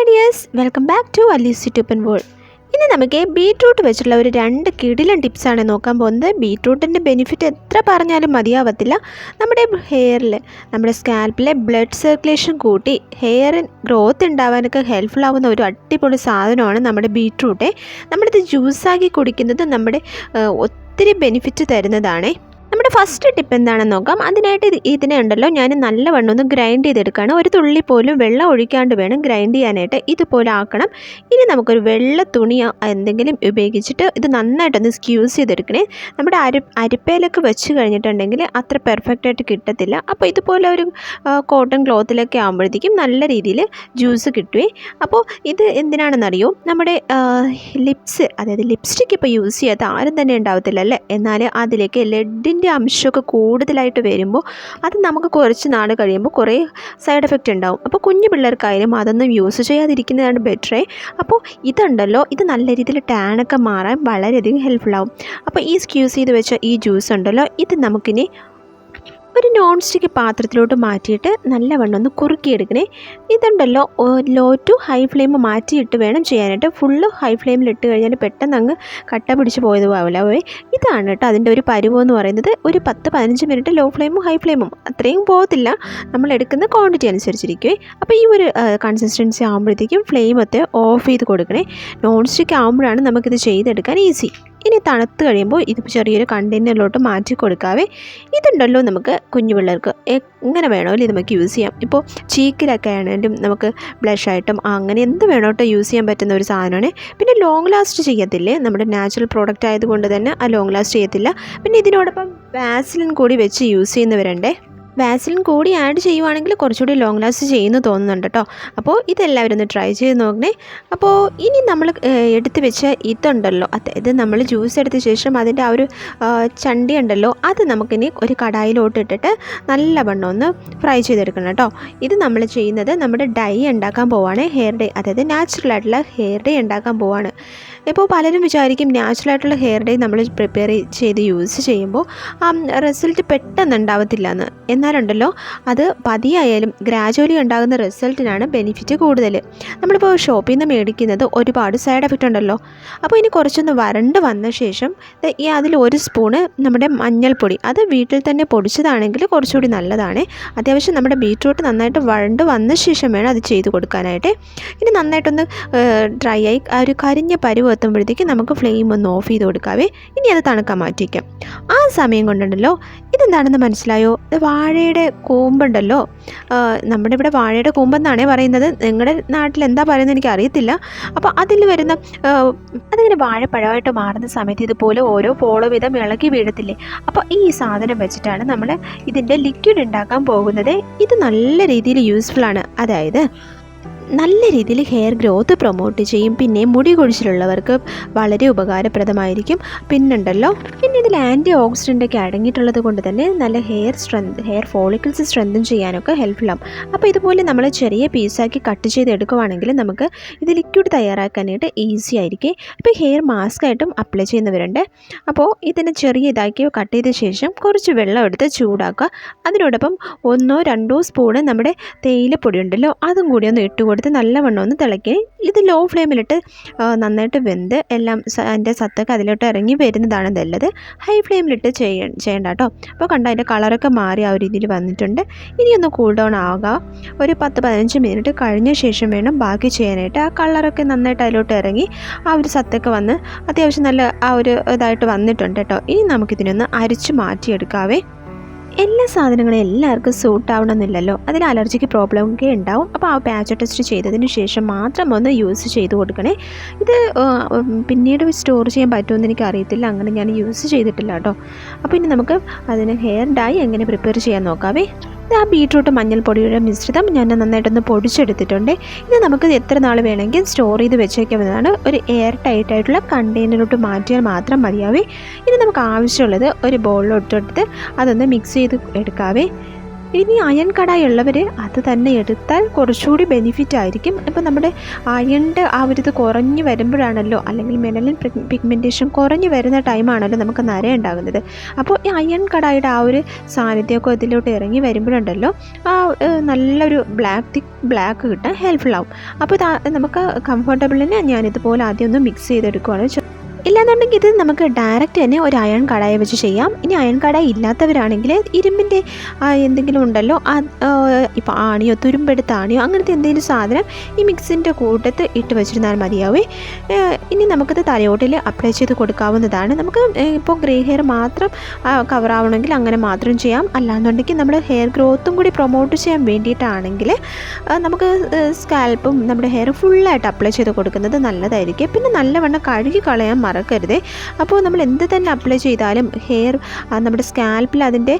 Hi dears welcome back to Alees യൂട്യൂബൻ world. ഇനി നമുക്ക് beetroot വെച്ചിട്ടുള്ള ഒരു രണ്ട് കിടിലൻ ടിപ്സാണ് നോക്കാൻ പോകുന്നത്. ബീട്രൂട്ടിന്റെ ബെനിഫിറ്റ് എത്ര പറഞ്ഞാലും മതിയാവത്തില്ല. നമ്മുടെ ഹെയറിൽ നമ്മുടെ സ്കാൽപ്പിലെ ബ്ലഡ് സർക്കുലേഷൻ കൂട്ടി ഹെയർ ഗ്രോത്ത് ഉണ്ടാവാനൊക്കെ ഹെൽപ്ഫുൾ ആവുന്ന ഒരു അടിപൊളി സാധനമാണ് നമ്മുടെ ബീട്രൂട്ട്. നമ്മളിത് ജ്യൂസാക്കി കുടിക്കുന്നത് നമ്മുടെ ഒത്തിരി ബെനിഫിറ്റ് തരുന്നതാണേ. നമ്മുടെ ഫസ്റ്റ് ടിപ്പ് എന്താണെന്ന് നോക്കാം. അതിനായിട്ട് ഇത് ഇതിനെ ഉണ്ടല്ലോ ഞാൻ നല്ലവണ്ണം ഒന്ന് ഗ്രൈൻഡ് ചെയ്തെടുക്കുകയാണ്. ഒരു തുള്ളി പോലും വെള്ളം ഒഴിക്കാണ്ട് വേണം ഗ്രൈൻഡ് ചെയ്യാനായിട്ട് ഇതുപോലെ ആക്കണം. ഇനി നമുക്കൊരു വെള്ള തുണി എന്തെങ്കിലും ഉപയോഗിച്ചിട്ട് ഇത് നന്നായിട്ടൊന്ന് സ്ക്യൂസ് ചെയ്തെടുക്കണേ. നമ്മുടെ അരി അരിപ്പയിലൊക്കെ വെച്ച് കഴിഞ്ഞിട്ടുണ്ടെങ്കിൽ അത്ര പെർഫെക്റ്റ് ആയിട്ട് കിട്ടത്തില്ല. അപ്പോൾ ഇതുപോലെ ഒരു കോട്ടൺ ക്ലോത്തിലൊക്കെ ആകുമ്പോഴത്തേക്കും നല്ല രീതിയിൽ ജ്യൂസ് കിട്ടുവേ. അപ്പോൾ ഇത് എന്തിനാണെന്നറിയോ? നമ്മുടെ ലിപ്സ് അതായത് ലിപ്സ്റ്റിക് ഇപ്പോൾ യൂസ് ചെയ്യാത്ത ആരും തന്നെ ഉണ്ടാവത്തില്ല അല്ലേ? എന്നാൽ അതിലേക്ക് ലെഡിന്റെ അംശമൊക്കെ കൂടുതലായിട്ട് വരുമ്പോൾ അത് നമുക്ക് കുറച്ച് നാൾ കഴിയുമ്പോൾ കുറേ സൈഡ് എഫക്റ്റ് ഉണ്ടാവും. അപ്പോൾ കുഞ്ഞു പിള്ളേർക്കായാലും അതൊന്നും യൂസ് ചെയ്യാതിരിക്കുന്നതാണ് ബെറ്ററേ. അപ്പോൾ ഇതുണ്ടല്ലോ ഇത് നല്ല രീതിയിൽ ടാനൊക്കെ മാറാൻ വളരെയധികം ഹെൽപ്ഫുൾ ആവും. അപ്പോൾ ഈ സ്ക്യൂസ് ചെയ്ത് വെച്ച ഈ ജ്യൂസ് ഉണ്ടല്ലോ ഇത് നമുക്കിനി ഒരു നോൺ സ്റ്റിക്ക് പാത്രത്തിലോട്ട് മാറ്റിയിട്ട് നല്ലവണ്ണം ഒന്ന് കുറുക്കിയെടുക്കണേ. ഇതുണ്ടല്ലോ ലോ ടു ഹൈ ഫ്ലെയിം മാറ്റിയിട്ട് വേണം ചെയ്യാനായിട്ട്. ഫുള്ള് ഹൈ ഫ്ലെയിമിൽ ഇട്ട് കഴിഞ്ഞാൽ പെട്ടെന്ന് അങ്ങ് കട്ട പിടിച്ച് പോയത് പോവില്ല ഇതാണ് കേട്ടോ അതിന്റെ ഒരു പരുവെന്ന് പറയുന്നത്. ഒരു പത്ത് പതിനഞ്ച് മിനിറ്റ് ലോ ഫ്ലെയിമും ഹൈ ഫ്ലെയിമും അത്രയും പോകത്തില്ല. നമ്മൾ എടുക്കുന്ന ക്വാണ്ടിറ്റി അനുസരിച്ചിരിക്കുവേ. അപ്പോൾ ഈ ഒരു കൺസിസ്റ്റൻസി ആകുമ്പോഴത്തേക്കും ഫ്ലെയിമൊക്കെ ഓഫ് ചെയ്ത് കൊടുക്കണേ. നോൺ സ്റ്റിക്ക് ആകുമ്പോഴാണ് നമുക്കിത് ചെയ്തെടുക്കാൻ ഈസി ഇനി തണുത്ത് കഴിയുമ്പോൾ ഇത് ചെറിയൊരു കണ്ടെയ്നറിലോട്ട് മാറ്റി കൊടുക്കാവേ. ഇതുണ്ടല്ലോ നമുക്ക് കുഞ്ഞു പിള്ളേർക്ക്. എങ്ങനെ വേണമെങ്കിലും ഇത് നമുക്ക് യൂസ് ചെയ്യാം. ഇപ്പോൾ ചീക്കിലൊക്കെ ആണെങ്കിലും നമുക്ക് ബ്ലഷ് ആയിട്ടും അങ്ങനെ എന്ത് വേണോട്ടോ യൂസ് ചെയ്യാൻ പറ്റുന്ന ഒരു സാധനമാണ്. പിന്നെ ലോങ് ലാസ്റ്റ് ചെയ്യത്തില്ലേ? നമ്മുടെ നാച്ചുറൽ പ്രോഡക്റ്റ് ആയതുകൊണ്ട് തന്നെ ആ ലോങ് ലാസ്റ്റ് ചെയ്യത്തില്ല. പിന്നെ ഇതിനോടൊപ്പം വാസിലിൻ കൂടി വെച്ച് യൂസ് ചെയ്യുന്നവരുണ്ടേ. വാസിലിൻ കൂടി ആഡ് ചെയ്യുവാണെങ്കിൽ കുറച്ചുകൂടി ലോങ് ലാസ്റ്റ് ചെയ്യുമെന്ന് തോന്നുന്നുണ്ട് കേട്ടോ അപ്പോൾ ഇതെല്ലാവരും ഒന്ന് ട്രൈ ചെയ്ത് നോക്കണേ. അപ്പോൾ ഇനി നമ്മൾ എടുത്ത് വെച്ച ഇതുണ്ടല്ലോ. അതായത് നമ്മൾ ജ്യൂസ് എടുത്ത ശേഷം അതിന്റെ ആ ഒരു ചണ്ടി ഉണ്ടല്ലോ അത് നമുക്കിനി ഒരു കടായിലോട്ട് ഇട്ടിട്ട് നല്ലവണ്ണം ഒന്ന് ഫ്രൈ ചെയ്തെടുക്കണം കേട്ടോ ഇത് നമ്മൾ ചെയ്യുന്നത് നമ്മുടെ ഡൈ ഉണ്ടാക്കാൻ പോവാണ്. ഹെയർ ഡേ അതായത് നാച്ചുറൽ ആയിട്ടുള്ള ഹെയർ ഡേ ഉണ്ടാക്കാൻ പോവാണ്. ഇപ്പോൾ പലരും വിചാരിക്കും നാച്ചുറലായിട്ടുള്ള ഹെയർ ഡേ നമ്മൾ പ്രിപ്പയർ ചെയ്ത് യൂസ് ചെയ്യുമ്പോൾ ആ റിസൾട്ട് പെട്ടെന്ന് ഉണ്ടാവത്തില്ല എന്ന്. എന്നാലുണ്ടല്ലോ അത് പതിയായാലും ഗ്രാജുവലി ഉണ്ടാകുന്ന റിസൾട്ടിനാണ് ബെനിഫിറ്റ് കൂടുതൽ. നമ്മളിപ്പോൾ ഷോപ്പിൽ നിന്ന് മേടിക്കുന്നത് ഒരുപാട് സൈഡ് എഫക്റ്റ് ഉണ്ടല്ലോ. അപ്പോൾ ഇനി കുറച്ചൊന്ന് വരണ്ട് വന്ന ശേഷം ഈ അതിൽ ഒരു സ്പൂണ് നമ്മുടെ മഞ്ഞൾപ്പൊടി അത് വീട്ടിൽ തന്നെ പൊടിച്ചതാണെങ്കിൽ കുറച്ചുകൂടി നല്ലതാണ്. അത്യാവശ്യം നമ്മുടെ ബീറ്റ്റൂട്ട് നന്നായിട്ട് വരണ്ട് വന്ന ശേഷം വേണം അത് ചെയ്ത് കൊടുക്കാനായിട്ട്. ഇനി നന്നായിട്ടൊന്ന് ഡ്രൈ ആയി ആ ഒരു കരിഞ്ഞ പരുവ് എത്തുമ്പോഴത്തേക്ക് നമുക്ക് ഫ്ലെയിം ഒന്ന് ഓഫ് ചെയ്ത് കൊടുക്കാവേ. ഇനി അത് തണുക്കാൻ മാറ്റിക്കാം ആ സമയം കൊണ്ടുണ്ടല്ലോ. ഇതെന്താണെന്ന് മനസ്സിലായോ? ഇത് വാഴയുടെ കൂമ്പുണ്ടല്ലോ. നമ്മുടെ ഇവിടെ വാഴയുടെ കൂമ്പെന്നാണേ പറയുന്നത്. നിങ്ങളുടെ നാട്ടിൽ എന്താ പറയുന്നത് എനിക്ക് അറിയത്തില്ല. അപ്പോൾ അതിൽ വരുന്ന അതിങ്ങനെ വാഴപ്പഴമായിട്ട് മാറുന്ന സമയത്ത് ഇതുപോലെ ഓരോ പോള വീതം ഇളകി വീഴത്തില്ലേ? അപ്പോൾ ഈ സാധനം വെച്ചിട്ടാണ് നമ്മൾ ഇതിന്റെ ലിക്വിഡ് ഉണ്ടാക്കാൻ പോകുന്നത്. ഇത് നല്ല രീതിയിൽ യൂസ്ഫുൾ ആണ്. അതായത് നല്ല രീതിയിൽ ഹെയർ ഗ്രോത്ത് പ്രൊമോട്ട് ചെയ്യും. പിന്നെ മുടി കൊഴിച്ചിലുള്ളവർക്ക് വളരെ ഉപകാരപ്രദമായിരിക്കും. പിന്നുണ്ടല്ലോ പിന്നെ ഇതിൽ ആന്റി ഓക്സിഡന്റ് ഒക്കെ അടങ്ങിയിട്ടുള്ളത് കൊണ്ട് തന്നെ നല്ല hair strength hair follicles strengthen ചെയ്യാനൊക്കെ ഹെൽപ്ഫുൾ ആവും. അപ്പോൾ ഇതുപോലെ നമ്മൾ ചെറിയ പീസാക്കി കട്ട് ചെയ്ത് എടുക്കുവാണെങ്കിൽ നമുക്ക് ഇത് ലിക്വിഡ് തയ്യാറാക്കാനായിട്ട് ഈസി ആയിരിക്കും. അപ്പോൾ ഹെയർ മാസ്ക് ആയിട്ടും അപ്ലൈ ചെയ്യുന്നവരുണ്ട്. അപ്പോൾ ഇതിനെ ചെറിയ ഇതാക്കി കട്ട് ചെയ്ത ശേഷം കുറച്ച് വെള്ളം എടുത്ത് ചൂടാക്കുക. അതിനോടൊപ്പം ഒന്നോ രണ്ടോ സ്പൂണ് നമ്മുടെ തേയിലപ്പൊടി ഉണ്ടല്ലോ അതും കൂടി ഒന്ന് ഇട്ട് കൊടുത്ത് നല്ലവണ്ണം ഒന്ന് തിളക്കി ഇത് ലോ ഫ്ലെയിമിലിട്ട് നന്നായിട്ട് വെന്ത് എല്ലാം അതിന്റെ സത്തൊക്കെ അതിലോട്ട് ഇറങ്ങി വരുന്നതാണ് നല്ലത്. ഹൈ ഫ്ലെയിമിലിട്ട് ചെയ്യ ചെയ്യേണ്ട കേട്ടോ അപ്പോൾ കണ്ട അതിന്റെ കളറൊക്കെ മാറി ആ ഒരു രീതിയിൽ വന്നിട്ടുണ്ട്. ഇനിയൊന്ന് കൂൾ ഡൗൺ ആവുക ഒരു പത്ത് പതിനഞ്ച് മിനിറ്റ് കഴിഞ്ഞ ശേഷം വേണം ബാക്കി ചെയ്യാനായിട്ട്. ആ കളറൊക്കെ നന്നായിട്ട് അതിലോട്ട് ഇറങ്ങി ആ ഒരു സത്തൊക്കെ വന്ന് അത്യാവശ്യം നല്ല ആ ഒരു ഇതായിട്ട് വന്നിട്ടുണ്ട് കേട്ടോ ഇനി നമുക്കിതിനൊന്ന് അരിച്ച് മാറ്റിയെടുക്കാവേ. എല്ലാ സാധനങ്ങളും എല്ലാവർക്കും സൂട്ട് ആവണമെന്നില്ലല്ലോ. അതിൽ അലർജിക്ക് പ്രോബ്ലം ഒക്കെ ഉണ്ടാവും. അപ്പോൾ ആ പാച്ച് ടെസ്റ്റ് ചെയ്തതിന് ശേഷം മാത്രം ഒന്ന് യൂസ് ചെയ്ത് കൊടുക്കണേ. ഇത് പിന്നീട് സ്റ്റോർ ചെയ്യാൻ പറ്റുമെന്ന് എനിക്ക് അറിയത്തില്ല അങ്ങനെ ഞാൻ യൂസ് ചെയ്തിട്ടില്ല കേട്ടോ. അപ്പോൾ ഇനി നമുക്ക് അതിന് ഹെയർ ഡൈ എങ്ങനെ പ്രിപ്പയർ ചെയ്യാൻ നോക്കാവേ? ആ ബീട്രൂട്ട് മഞ്ഞൾപ്പൊടിയുടെ മിശ്രിതം ഞാൻ നന്നായിട്ടൊന്ന് പൊടിച്ചെടുത്തിട്ടുണ്ട്. ഇത് നമുക്ക് എത്ര നാൾ വേണമെങ്കിൽ സ്റ്റോർ ചെയ്ത് വെച്ചേക്കാവുന്നതാണ്. ഒരു എയർ ടൈറ്റ് ആയിട്ടുള്ള കണ്ടെയ്നറിലോട്ട് മാറ്റിയാൽ മാത്രം മതിയാവേ. ഇനി നമുക്ക് ആവശ്യമുള്ളത് ഒരു ബോളിലോട്ടെടുത്ത് അതൊന്ന് മിക്സ് ചെയ്ത് എടുക്കാവേ. ഇനി അയൺ കടായി ഉള്ളവർ അത് തന്നെ എടുത്താൽ കുറച്ചുകൂടി ബെനിഫിറ്റ് ആയിരിക്കും. ഇപ്പോൾ നമ്മുടെ അയണിന്റെ ആ ഒരു ഇത് കുറഞ്ഞു വരുമ്പോഴാണല്ലോ അല്ലെങ്കിൽ മെലലിൻ പിഗ്മെന്റേഷൻ കുറഞ്ഞു വരുന്ന ടൈമാണല്ലോ നമുക്ക് നര ഉണ്ടാകുന്നത്. അപ്പോൾ ഈ അയൺ കടായുടെ ആ ഒരു സാന്നിധ്യമൊക്കെ ഇതിലോട്ട് ഇറങ്ങി വരുമ്പോഴുണ്ടല്ലോ ആ നല്ലൊരു ബ്ലാക്ക് തിക്ക് ബ്ലാക്ക് കിട്ടാൻ ഹെൽപ്ഫുൾ ആവും. അപ്പോൾ നമുക്ക് കംഫർട്ടബിളിന് ഞാനിതുപോലെ ആദ്യം ഒന്ന് മിക്സ് ചെയ്തെടുക്കുകയാണ് ഇല്ലാന്നുണ്ടെങ്കിൽ ഇത് നമുക്ക് ഡയറക്റ്റ് തന്നെ ഒരു അയൺ കടായി വെച്ച് ചെയ്യാം. ഇനി അയൺ കടായി ഇല്ലാത്തവരാണെങ്കിൽ ഇരുമ്പിന്റെ എന്തെങ്കിലും ഉണ്ടല്ലോ ഇപ്പോൾ ആണിയോ തുരുമ്പെടുത്ത ആണിയോ അങ്ങനത്തെ എന്തെങ്കിലും സാധനം ഈ മിക്സിന്റെ കൂട്ടത്ത് ഇട്ട് വെച്ചിരുന്നാൽ മതിയാവേ. ഇനി നമുക്കത് തലയോട്ടിൽ അപ്ലൈ ചെയ്ത് കൊടുക്കാവുന്നതാണ്. നമുക്ക് ഇപ്പോൾ ഗ്രേ ഹെയർ മാത്രം കവർ ആവണമെങ്കിൽ അങ്ങനെ മാത്രം ചെയ്യാം. അല്ലാന്നുണ്ടെങ്കിൽ നമ്മൾ ഹെയർ ഗ്രോത്തും കൂടി പ്രൊമോട്ട് ചെയ്യാൻ വേണ്ടിയിട്ടാണെങ്കിൽ നമുക്ക് സ്കാൽപ്പും നമ്മുടെ ഹെയർ ഫുള്ളായിട്ട് അപ്ലൈ ചെയ്ത് കൊടുക്കുന്നത് നല്ലതായിരിക്കും. പിന്നെ നല്ലവണ്ണം കഴുകി കളയാൻ മറക്കരുതേ. അപ്പോൾ നമ്മൾ എന്ത് തന്നെ അപ്ലൈ ചെയ്താലും ഹെയർ നമ്മുടെ സ്കാൽപ്പിൽ അതിന്റെ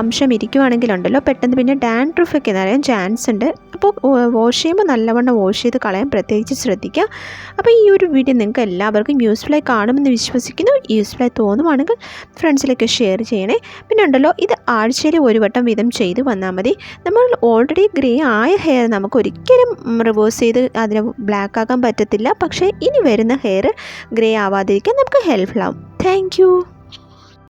അംശം ഇരിക്കുവാണെങ്കിലുണ്ടല്ലോ പെട്ടെന്ന് പിന്നെ ഡാൻഡ്രഫ് ഒക്കെ നിറയാൻ ചാൻസ് ഉണ്ട്. അപ്പോൾ വാഷ് ചെയ്യുമ്പോൾ നല്ലവണ്ണം വാഷ് ചെയ്ത് കളയാൻ പ്രത്യേകിച്ച് ശ്രദ്ധിക്കുക. അപ്പോൾ ഈ ഒരു വീഡിയോ നിങ്ങൾക്ക് എല്ലാവർക്കും യൂസ്ഫുള്ളായി കാണുമെന്ന് വിശ്വസിക്കുന്നു. യൂസ്ഫുള്ളായി തോന്നുവാണെങ്കിൽ ഫ്രണ്ട്സിലേക്ക് ഷെയർ ചെയ്യണേ. പിന്നെ ഉണ്ടല്ലോ ഇത് ആഴ്ചയിൽ ഒരു വട്ടം വീതം ചെയ്ത് വന്നാൽ മതി. നമ്മൾ ഓൾറെഡി ഗ്രേ ആയ ഹെയർ നമുക്ക് ഒരിക്കലും റിവേഴ്സ് ചെയ്ത് അതിനെ ബ്ലാക്ക് ആക്കാൻ പറ്റത്തില്ല. പക്ഷേ ഇനി വരുന്ന ഹെയർ ഗ്രേ ആവാതിരിക്കാൻ നമുക്ക് ഹെൽപ്ഫുൾ ആവും താങ്ക്